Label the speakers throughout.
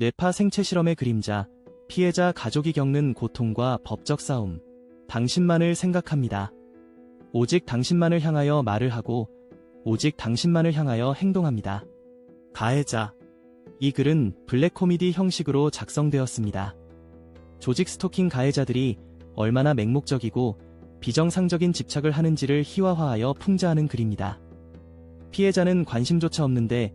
Speaker 1: 뇌파 생체 실험의 그림자, 피해자 가족이 겪는 고통과 법적 싸움. 당신만을 생각합니다. 오직 당신만을 향하여 말을 하고, 오직 당신만을 향하여 행동합니다. 가해자. 이 글은 블랙 코미디 형식으로 작성되었습니다. 조직 스토킹 가해자들이 얼마나 맹목적이고 비정상적인 집착을 하는지를 희화화하여 풍자하는 글입니다. 피해자는 관심조차 없는데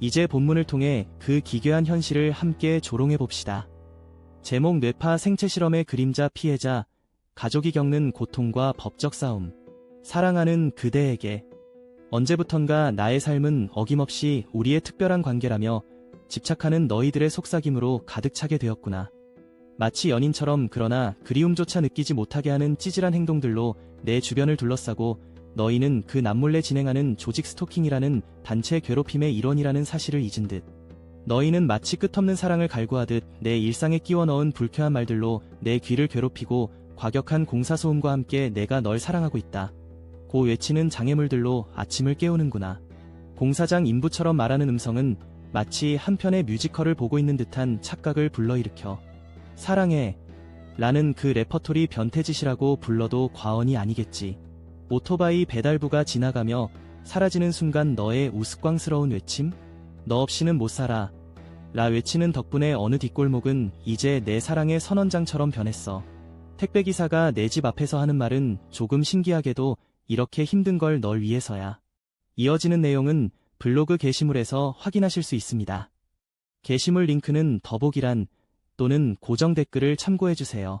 Speaker 1: 이제 본문을 통해 그 기괴한 현실을 함께 조롱해 봅시다. 제목 뇌파 생체 실험의 그림자 피해자, 가족이 겪는 고통과 법적 싸움. 사랑하는 그대에게 언제부턴가 나의 삶은 어김없이 우리의 특별한 관계라며 집착하는 너희들의 속삭임으로 가득 차게 되었구나. 마치 연인처럼 그러나 그리움조차 느끼지 못하게 하는 찌질한 행동들로 내 주변을 둘러싸고 너희는 그 남몰래 진행하는 조직 스토킹이라는 단체 괴롭힘의 일원이라는 사실을 잊은 듯. 너희는 마치 끝없는 사랑을 갈구하듯 내 일상에 끼워 넣은 불쾌한 말들로 내 귀를 괴롭히고 과격한 공사소음과 함께 내가 널 사랑하고 있다. 고 외치는 장애물들로 아침을 깨우는구나. 공사장 인부처럼 말하는 음성은 마치 한 편의 뮤지컬을 보고 있는 듯한 착각을 불러일으켜 사랑해 라는 그 레퍼토리 변태짓이라고 불러도 과언이 아니겠지. 오토바이 배달부가 지나가며 사라지는 순간 너의 우스꽝스러운 외침? 너 없이는 못 살아. 라 외치는 덕분에 어느 뒷골목은 이제 내 사랑의 선언장처럼 변했어. 택배기사가 내 집 앞에서 하는 말은 조금 신기하게도 이렇게 힘든 걸 널 위해서야. 이어지는 내용은 블로그 게시물에서 확인하실 수 있습니다. 게시물 링크는 더보기란 또는 고정 댓글을 참고해주세요.